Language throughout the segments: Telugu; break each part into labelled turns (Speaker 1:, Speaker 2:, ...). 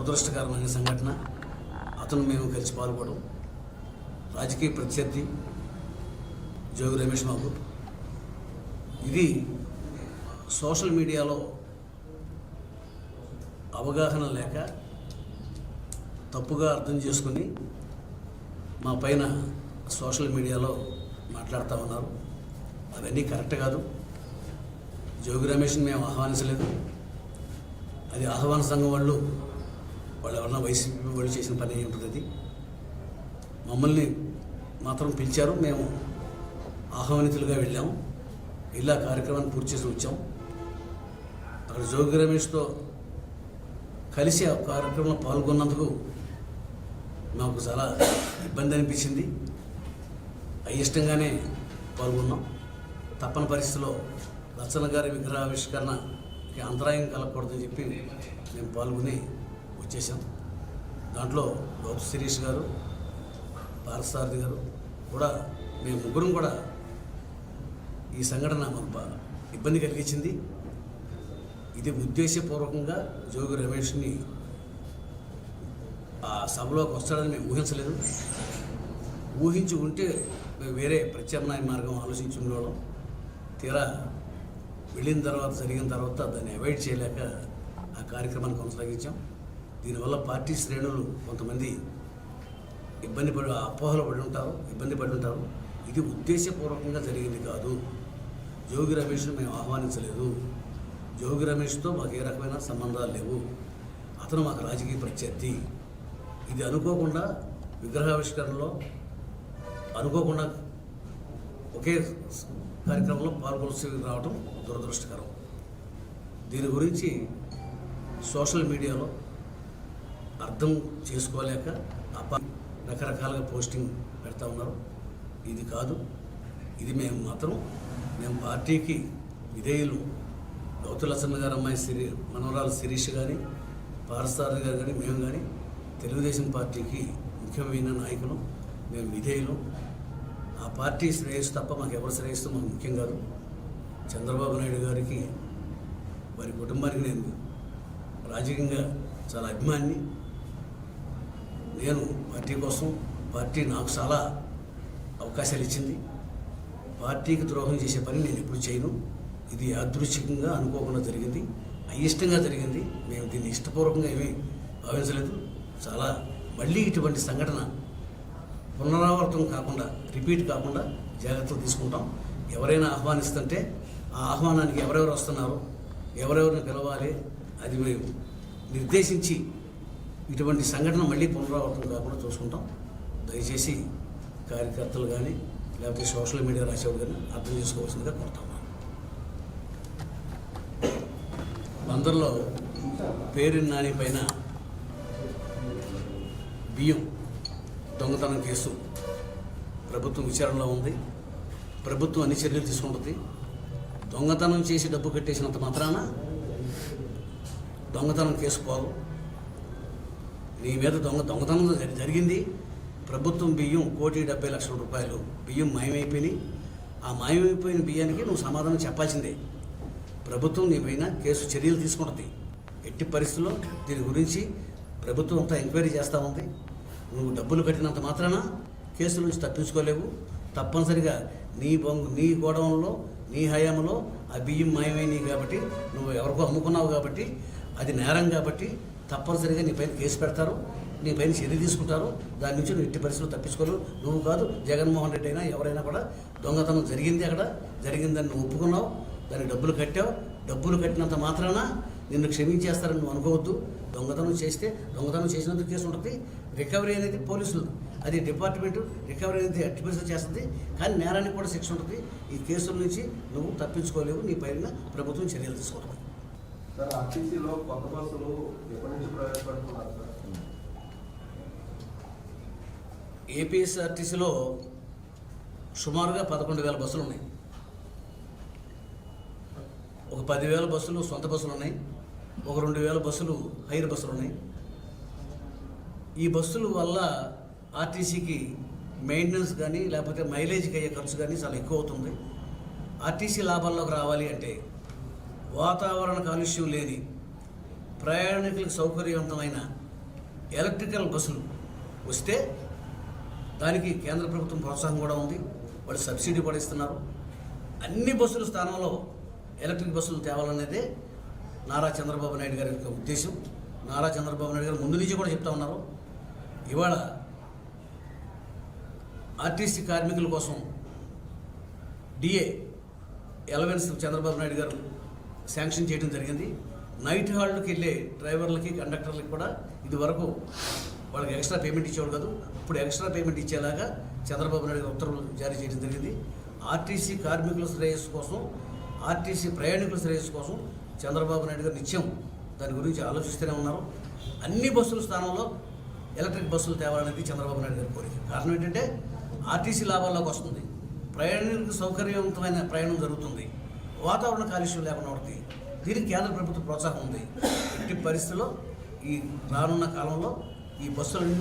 Speaker 1: దురదృష్టకరమైన సంఘటన. అతను మేము కలిసి పాల్గొనడం రాజకీయ ప్రత్యర్థి జోగి రమేష్ బాబు. ఇది సోషల్ మీడియాలో అవగాహన లేక తప్పుగా అర్థం చేసుకుని మా పైన సోషల్ మీడియాలో మాట్లాడుతూ ఉన్నారు. అవన్నీ కరెక్ట్ కాదు. జోగి రమేష్ని మేము ఆహ్వానించలేదు. అది ఆహ్వాన సంఘం వాళ్ళు వాళ్ళు ఎవరన్నా వైసీపీ వాళ్ళు చేసిన పని ఉంటుంది అది? మమ్మల్ని మాత్రం పిలిచారు. మేము ఆహ్వానితులుగా వెళ్ళాము ఇలా కార్యక్రమాన్ని పూర్తి చేసి వచ్చాం. అక్కడ జోగి రమేష్తో కలిసి ఆ కార్యక్రమంలో పాల్గొన్నందుకు మాకు చాలా ఇబ్బంది అనిపించింది. అయిష్టంగానే పాల్గొన్నాం. తప్పని పరిస్థితిలో లచ్చన గారి విగ్రహావిష్కరణకి అంతరాయం కలగకూడదని చెప్పి మేము పాల్గొని చేశాం. దాంట్లో గౌతు శిరీష్ గారు పారసారథి గారు కూడా మేము ముగ్గురం కూడా ఈ సంఘటన మాకు ఇబ్బంది కలిగించింది. ఇది ఉద్దేశపూర్వకంగా జోగి రమేష్ని ఆ సభలోకి వస్తాడని మేము ఊహించలేదు. ఊహించి ఉంటే మేము వేరే ప్రత్యామ్నాయ మార్గం ఆలోచించి ఉండడం తీరా వెళ్ళిన తర్వాత జరిగిన తర్వాత దాన్ని అవాయిడ్ చేయలేక ఆ కార్యక్రమాన్ని కొనసాగించాం. దీనివల్ల పార్టీ శ్రేణులు కొంతమంది ఇబ్బంది పడి అపోహలు పడి ఉంటారు ఇబ్బంది పడి ఉంటారు. ఇది ఉద్దేశపూర్వకంగా జరిగింది కాదు. జోగి రమేష్ను మేము ఆహ్వానించలేదు. జోగి రమేష్తో మాకు ఏ రకమైన సంబంధాలు లేవు. అతను మాకు రాజకీయ ప్రత్యర్థి. ఇది అనుకోకుండా విగ్రహావిష్కరణలో అనుకోకుండా ఒకే కార్యక్రమంలో పాల్గొలసి రావడం దురదృష్టకరం. దీని గురించి సోషల్ మీడియాలో అర్థం చేసుకోలేక అప రకరకాలుగా పోస్టింగ్ పెడతా ఉన్నారు. ఇది కాదు. ఇది మేము మాత్రం మేము పార్టీకి విధేయులు. గౌతులసన్న గారు అమ్మాయి సిరి మనవరాలు శిరీష్ కానీ పారసారథి గారు కానీ మేము కానీ తెలుగుదేశం పార్టీకి ముఖ్యమైన నాయకులు. మేము విధేయులు. ఆ పార్టీ శ్రేయస్సు తప్ప మాకు ఎవరు శ్రేయస్సు మాకు ముఖ్యం కాదు. చంద్రబాబు నాయుడు గారికి వారి కుటుంబానికి నేను రాజకీయంగా చాలా అభిమాని నేను పార్టీ కోసం పార్టీ నాకు చాలా అవకాశాలు ఇచ్చింది. పార్టీకి ద్రోహం చేసే పని నేను ఎప్పుడు చేయను. ఇది యాదృచ్ఛికంగా అనుకోకుండా జరిగింది. అయిష్టంగా జరిగింది. మేము దీన్ని ఇష్టపూర్వకంగా ఏమీ భావించలేదు. చాలా మళ్ళీ ఇటువంటి సంఘటన పునరావృతం కాకుండా రిపీట్ కాకుండా జాగ్రత్తలు తీసుకుంటాం. ఎవరైనా ఆహ్వానిస్తుంటే ఆ ఆహ్వానానికి ఎవరెవరు వస్తున్నారు ఎవరెవరిని పిలవాలి అది మేము నిర్దేశించి ఇటువంటి సంఘటన మళ్ళీ పునరావృతం కాకుండా చూసుకుంటాం. దయచేసి కార్యకర్తలు కానీ లేకపోతే సోషల్ మీడియా రాసేవాడు కానీ అర్థం చేసుకోవాల్సిందిగా కోరుతా ఉన్నాను బందర్లో పేరు నాని పైన బియ్యం దొంగతనం కేసు ప్రభుత్వం విచారణలో ఉంది. ప్రభుత్వం అన్ని చర్యలు తీసుకుంటుంది. దొంగతనం చేసి డబ్బు కట్టేసినంత మాత్రాన దొంగతనం కేసు పోదు. నీ మీద దొంగ దొంగతనం జరి- జరిగింది. ప్రభుత్వం బియ్యం కోటి డెబ్బై లక్షల రూపాయలు బియ్యం మాయమైపోయినాయి. ఆ మాయమైపోయిన బియ్యానికి నువ్వు సమాధానం చెప్పాల్సిందే. ప్రభుత్వం నీ పైన కేసు చర్యలు తీసుకుంటుంది. ఎట్టి పరిస్థితుల్లో దీని గురించి ప్రభుత్వం అంతా ఎంక్వైరీ చేస్తూ ఉంది. నువ్వు డబ్బులు కట్టినంత మాత్రాన కేసు నుంచి తప్పించుకోలేవు. తప్పనిసరిగా నీ బొంగు నీ గోడౌన్లో నీ హయాంలో ఆ బియ్యం మాయమైనవి కాబట్టి నువ్వు ఎవరికో అమ్ముకున్నావు కాబట్టి అది నేరం కాబట్టి తప్పనిసరిగా నీ పైన కేసు పెడతారు నీ పైన చర్య తీసుకుంటారు. దాని నుంచి నువ్వు ఎట్టి పరిస్థితులు తప్పించుకోలేవు. నువ్వు కాదు జగన్మోహన్ రెడ్డి అయినా ఎవరైనా కూడా దొంగతనం జరిగింది అక్కడ. జరిగిందని నువ్వు ఒప్పుకున్నావు. దానికి డబ్బులు కట్టావు. డబ్బులు కట్టినంత మాత్రాన నిన్ను క్షమించేస్తారని నువ్వు అనుకోవద్దు. దొంగతనం చేస్తే దొంగతనం చేసినందుకు కేసు ఉంటుంది. రికవరీ అనేది పోలీసులు అది డిపార్ట్మెంట్ రికవరీ అనేది అట్టి పరిస్థితి చేస్తుంది. కానీ నేరానికి కూడా శిక్ష ఉంటుంది. ఈ కేసుల నుంచి నువ్వు తప్పించుకోలేవు. నీ పైన ప్రభుత్వం చర్యలు తీసుకుంటుంది
Speaker 2: సార్ ఆర్టీసీలో కొత్త బస్సులు ఎప్పటి నుంచి ప్రవేశపెడుతున్నారు సార్?
Speaker 1: ఏపీఎస్ఆర్టీసీలో సుమారుగా పదకొండు వేల బస్సులు ఉన్నాయి. ఒక పదివేల బస్సులు సొంత బస్సులు ఉన్నాయి. ఒక రెండు వేల బస్సులు హైర్ బస్సులు ఉన్నాయి. ఈ బస్సుల వల్ల ఆర్టీసీకి మెయింటెనెన్స్ కానీ లేకపోతే మైలేజ్కి అయ్యే ఖర్చు కానీ చాలా ఎక్కువ అవుతుంది. ఆర్టీసీ లాభాల్లోకి రావాలి అంటే వాతావరణ కాలుష్యం లేని ప్రయాణికులకు సౌకర్యవంతమైన ఎలక్ట్రికల్ బస్సులు వస్తే దానికి కేంద్ర ప్రభుత్వం ప్రోత్సాహం కూడా ఉంది. వాళ్ళు సబ్సిడీ కూడా ఇస్తున్నారు అన్ని బస్సుల స్థానంలో ఎలక్ట్రిక్ బస్సులు తేవాలనేదే నారా చంద్రబాబు నాయుడు గారి యొక్క ఉద్దేశం. నారా చంద్రబాబు నాయుడు గారు ముందు నుంచి కూడా చెప్తా ఉన్నారు. ఇవాళ ఆర్టీసీ కార్మికుల కోసం డిఏ ఎలవెన్స్ చంద్రబాబు నాయుడు గారు శాంక్షన్ చేయడం జరిగింది. నైట్ హాల్కి వెళ్ళే డ్రైవర్లకి కండక్టర్లకి కూడా ఇది వరకు వాళ్ళకి ఎక్స్ట్రా పేమెంట్ ఇచ్చేవాడు కాదు. ఇప్పుడు ఎక్స్ట్రా పేమెంట్ ఇచ్చేలాగా చంద్రబాబు నాయుడు ఉత్తర్వులు జారీ చేయడం జరిగింది. ఆర్టీసీ కార్మికుల శ్రేయస్సు కోసం ఆర్టీసీ ప్రయాణికుల శ్రేయస్సు కోసం చంద్రబాబు నాయుడు గారు నిత్యం దాని గురించి ఆలోచిస్తూనే ఉన్నారు. అన్ని బస్సుల స్థానంలో ఎలక్ట్రిక్ బస్సులు తేవాలనేది చంద్రబాబు నాయుడు గారి కోరిక. కారణం ఏంటంటే ఆర్టీసీ లాభాల్లోకి వస్తుంది. ప్రయాణికులకు సౌకర్యవంతమైన ప్రయాణం జరుగుతుంది. వాతావరణ కాలుష్యం లేకుండా ఉంటుంది దీనికి కేంద్ర ప్రభుత్వ ప్రోత్సాహం ఉంది. ఇంటి పరిస్థితుల్లో ఈ రానున్న కాలంలో ఈ బస్సులు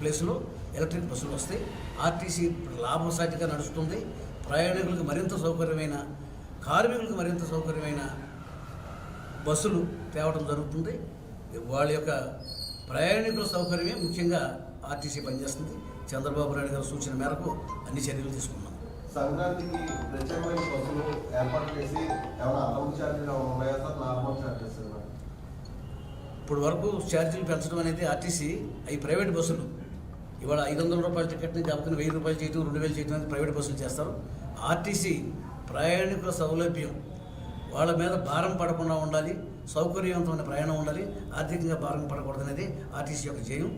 Speaker 1: ప్లేస్లో ఎలక్ట్రిక్ బస్సులు వస్తాయి. ఆర్టీసీ లాభసాటిగా నడుస్తుంది. ప్రయాణికులకు మరింత సౌకర్యమైన కార్మికులకు మరింత సౌకర్యమైన బస్సులు తేవడం జరుగుతుంది. వాళ్ళ యొక్క ప్రయాణికుల సౌకర్యమే ముఖ్యంగా ఆర్టీసీ పనిచేస్తుంది. చంద్రబాబు నాయుడు గారి సూచన మేరకు అన్ని చర్యలు తీసుకుంటుంది
Speaker 2: సంక్రాంతికి ప్రత్యేకమైన బస్సులు ఏర్పాటు చేసి ఏమైనా అదనపు ఛార్జీలు ఏమైనా ఉన్నాయా సార్? నార్మల్ ఛార్జెస్
Speaker 1: ఇప్పుడు వరకు ఛార్జీలు పెంచడం అనేది ఆర్టీసీ అవి ప్రైవేట్ బస్సులు. ఇవాళ ఐదు వందల రూపాయల టికెట్ని కాబట్టి వెయ్యి రూపాయలు చేయటం రెండు వేలు చేయటం అనేది ప్రైవేట్ బస్సులు చేస్తారు. ఆర్టీసీ ప్రయాణికుల సౌలభ్యం. వాళ్ళ మీద భారం పడకుండా ఉండాలి సౌకర్యవంతమైన ప్రయాణం ఉండాలి ఆర్థికంగా భారం పడకూడదు అనేది ఆర్టీసీ యొక్క ధ్యేయం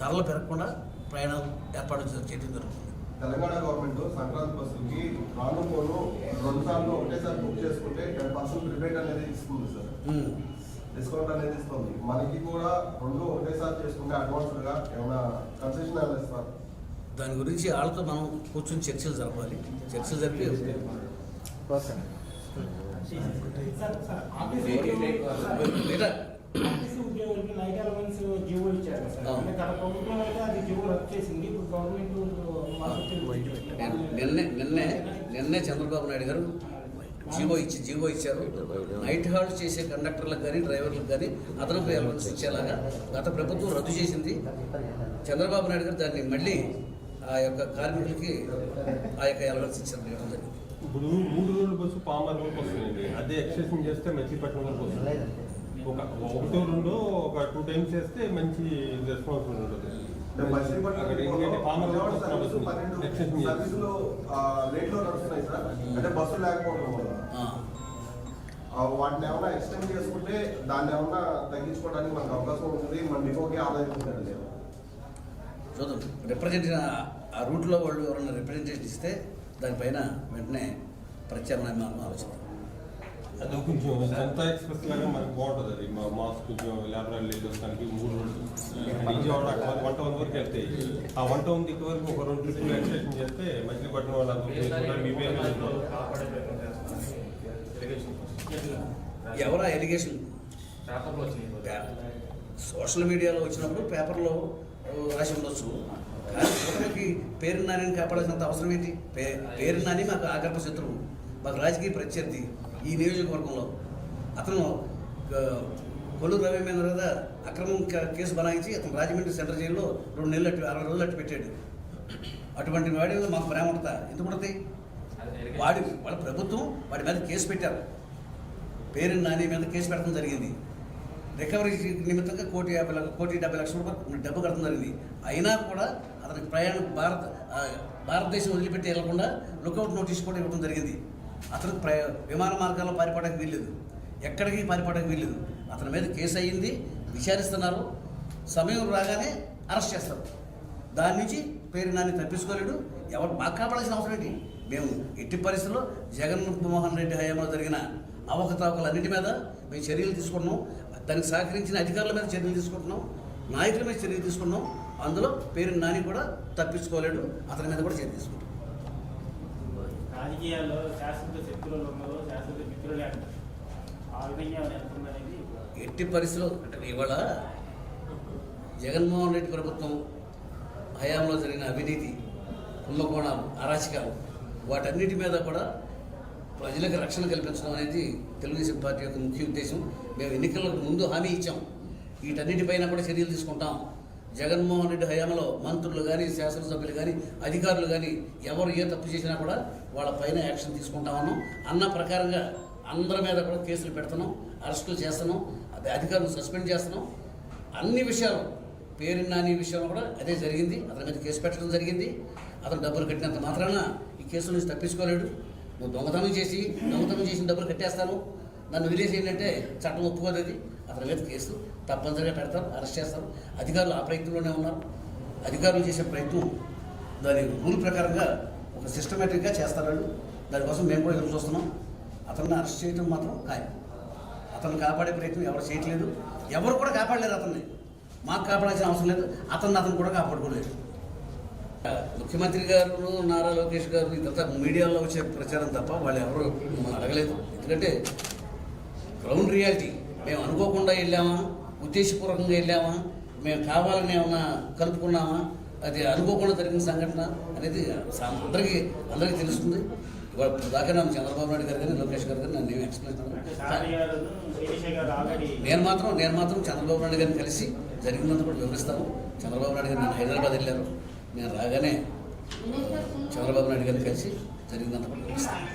Speaker 1: ధరలు పెరగకుండా ప్రయాణం ఏర్పాటు చేయడం జరుగుతుంది.
Speaker 2: తెలంగాణ గవర్నమెంట్ సంక్రాంతి బస్సులకి రాను పోను రెండు సార్లు ఒకటేసారి బుక్ చేసుకుంటే టెన్ పర్సెంట్ రిబేట్ అనేది ఇస్తుంది సార్. డిస్కౌంట్ అనేది ఇస్తుంది. మనకి కూడా రెండు ఒకటేసారి చేసుకుంటే అడ్వాన్స్గా ఏమైనా కన్సెషన్ ఇస్తారు?
Speaker 1: దాని గురించి వాళ్ళతో మనం కూర్చొని చర్చలు జరపాలి. చర్చలు జరిపి
Speaker 3: సార్ సార్ ఆర్టీసీ ఉద్యోగులకి నైట్ అలవెన్స్ జీవో ఇచ్చారు సార్ అంటే గత ప్రభుత్వం అయితే అది జీవో రద్దు చేసింది ఇప్పుడు గవర్నమెంట్
Speaker 1: నిన్నే నిన్నే నిన్నే చంద్రబాబు నాయుడు గారు జీవో ఇచ్చి జీవో ఇచ్చారు. నైట్ హాల్ట్ చేసే కండక్టర్లకు కానీ డ్రైవర్లకు కానీ అదనపు అలవెన్స్ ఇచ్చేలాగా గత ప్రభుత్వం రద్దు చేసింది. చంద్రబాబు నాయుడు గారు దాన్ని మళ్ళీ ఆ యొక్క కార్మికులకి ఆ యొక్క అలవెన్స్ ఇచ్చారు.
Speaker 4: ఇప్పుడు మూడు రోజుల బస్సు పామార్ వరకు వస్తుందండి. అదే ఎక్స్టెన్షన్ చేస్తే మచిలీపట్నం వరకు వస్తుంది. ఒక ఒకటో రెండో ఒక టూ టైమ్స్ చేస్తే మంచి రెస్పాన్సిబుల్ ఉంటుంది.
Speaker 2: అంటే బస్సు లేకపోవడం వల్ల. వాటిని ఏమైనా ఎక్స్టెండ్ చేసుకుంటే దాన్ని ఏమైనా తగ్గించుకోవడానికి మనకు అవకాశం ఉంటుంది. మన డిపోకి ఆదాయం ఉంటుంది.
Speaker 1: చూద్దాం. రిప్రజెంటేషన్ ఆ రూట్లో వాళ్ళు ఎవరైనా రిప్రజెంటేషన్ ఇస్తే దానిపైన వెంటనే ప్రత్యామ్నాయం మనం ఆలోచిద్దాం.
Speaker 4: అది కొంచెం జనతా ఎక్స్ప్రెస్ లాగా మనకు బాగుంటుంది అది మా మాస్ కొంచెం లేబర్ లేదు వస్తానికి మూడు రోజులు విజయవాడ అక్కడ వన్ టౌన్ వరకు వెళ్తాయి ఆ వన్ టౌన్ దిక్కు వరకు ఒక రెండు ట్రిప్లు ఎక్స్టెన్షన్ చేస్తే మచిలీపట్నం వాళ్ళ
Speaker 1: ఎవరా ఎలిగేషన్ సోషల్ మీడియాలో వచ్చినప్పుడు పేపర్లో రాసి ఉండొచ్చు కానీ పేరు నాని కాపాడాల్సినంత అవసరం ఏంటి పే పేరు నాని మాకు ఆగర్భ శత్రువు మాకు రాజకీయ ప్రత్యర్థి ఈ నియోజకవర్గంలో అతను ఆ, కొల్లు రవి మీద కదా అక్రమం కేసు బనాయించి అతను రాజమండ్రి సెంట్రల్ జైల్లో రెండు నెలలు అట్టు అరవై రోజులు అట్టు పెట్టాడు. అటువంటి వాడి మీద మాకు ప్రేమ ఉంటుందా ఎందుకు ఉంటుంది వాడి వాళ్ళ ప్రభుత్వం వాడి మీద కేసు పెట్టారు. పేరు నాని మీద కేసు పెట్టడం జరిగింది. రికవరీ నిమిత్తంగా కోటి యాభై లక్ష కోటి డెబ్బై లక్షల రూపాయలు డబ్బు కట్టడం జరిగింది. అయినా కూడా అతనికి ప్రయాణం భారత భారతదేశం వదిలిపెట్టి వెళ్ళకుండా లుకౌట్ నోటీస్ కూడా ఇవ్వడం జరిగింది. అతను ప్ర విమాన మార్గాల్లో పారిపోవడానికి వీల్లేదు. ఎక్కడికి పారిపోవడానికి వీల్లేదు. అతని మీద కేసు అయ్యింది. విచారిస్తున్నారు. సమయం రాగానే అరెస్ట్ చేస్తారు. దాని నుంచి పేరు నాన్ని తప్పించుకోలేడు. ఎవరు మాకు కాపాడాల్సిన అవసరం ఏంటి? మేము ఎట్టి పరిస్థితుల్లో జగన్మోహన్ రెడ్డి హయాంలో జరిగిన అవకతవకలన్నిటి మీద మేము చర్యలు తీసుకుంటున్నాం. దానికి సహకరించిన అధికారుల మీద చర్యలు తీసుకుంటున్నాం. నాయకుల మీద చర్యలు తీసుకుంటున్నాం. అందులో పేరు నాని కూడా తప్పించుకోలేడు. అతని మీద కూడా చర్య తీసుకుంటాం
Speaker 3: రాజకీయాల్లో శాశ్వత శక్తులు ఉన్నదో శాశ్వత మిత్రులు అంటారు. ఆ విధంగా వెళ్తుందనేది
Speaker 1: ఎట్టి పరిస్థితులు అంటే ఇవాళ జగన్మోహన్ రెడ్డి ప్రభుత్వం హయాంలో జరిగిన అవినీతి కుంభకోణాలు అరాచకాలు వాటన్నిటి మీద కూడా ప్రజలకు రక్షణ కల్పించడం అనేది తెలుగుదేశం పార్టీ యొక్క ముఖ్య ఉద్దేశం. మేము ఎన్నికలకు ముందు హామీ ఇచ్చాం. వీటన్నిటిపైన కూడా చర్యలు తీసుకుంటాం. జగన్మోహన్ రెడ్డి హయాంలో మంత్రులు కానీ శాసనసభ్యులు కానీ అధికారులు కానీ ఎవరు ఏ తప్పు చేసినా కూడా వాళ్ళ పైన యాక్షన్ తీసుకుంటా ఉన్నాం. అన్న ప్రకారంగా అందరి మీద కూడా కేసులు పెడుతున్నాం అరెస్టులు చేస్తున్నాం అధికారులు సస్పెండ్ చేస్తున్నాం. అన్ని విషయాలు పేరు నాని విషయంలో కూడా అదే జరిగింది. అతని మీద కేసు పెట్టడం జరిగింది. అతను డబ్బులు కట్టినంత మాత్రాన ఈ కేసు నుంచి తప్పించుకోలేడు. నువ్వు దొంగతనం చేసి దొంగతనం చేసిన డబ్బులు కట్టేస్తాను. నన్ను వదిలేసి ఏంటంటే చట్టం ఒప్పుకోదు అది. అతని మీద కేసు తప్పనిసరిగా పెడతారు అరెస్ట్ చేస్తారు అధికారులు ఆ ప్రయత్నంలోనే ఉన్నారు. అధికారులు చేసే ప్రయత్నం దాని రూల్ ప్రకారంగా ఒక సిస్టమేటిక్గా చేస్తారు వాళ్ళు. దానికోసం మేము కూడా ఎదురు చూస్తున్నాం. అతన్ని అరెస్ట్ చేయడం మాత్రం ఖాయం. అతన్ని కాపాడే ప్రయత్నం ఎవరు చేయట్లేదు. ఎవరు కూడా కాపాడలేరు అతన్ని. మాకు కాపాడాల్సిన అవసరం లేదు. అతన్ని అతను కూడా కాపాడుకోలేదు. ముఖ్యమంత్రి గారు నారా లోకేష్ గారు ఇదంతా మీడియాలో వచ్చే ప్రచారం తప్ప వాళ్ళు ఎవరు మమ్మల్ని అడగలేదు. ఎందుకంటే గ్రౌండ్ రియాలిటీ మేము అనుకోకుండా వెళ్ళామా? ఉద్దేశపూర్వకంగా వెళ్ళామా? మేము కావాలని ఏమన్నా కలుపుకున్నామా? అది అనుకోకుండా జరిగిన సంఘటన అనేది అందరికీ అందరికీ తెలుస్తుంది. ఇవాళ దాకా నన్ను చంద్రబాబు నాయుడు గారు కానీ లోకేష్ గారు కానీ నన్ను ఏమి ఎక్స్ప్లెయిన్ నేను మాత్రం నేను మాత్రం చంద్రబాబు నాయుడు గారిని కలిసి జరిగినంత కూడా వివరిస్తాను. చంద్రబాబు నాయుడు గారు నేను హైదరాబాద్ వెళ్ళారు. నేను రాగానే చంద్రబాబు నాయుడు గారిని కలిసి జరిగినంత కూడా వివరిస్తాను.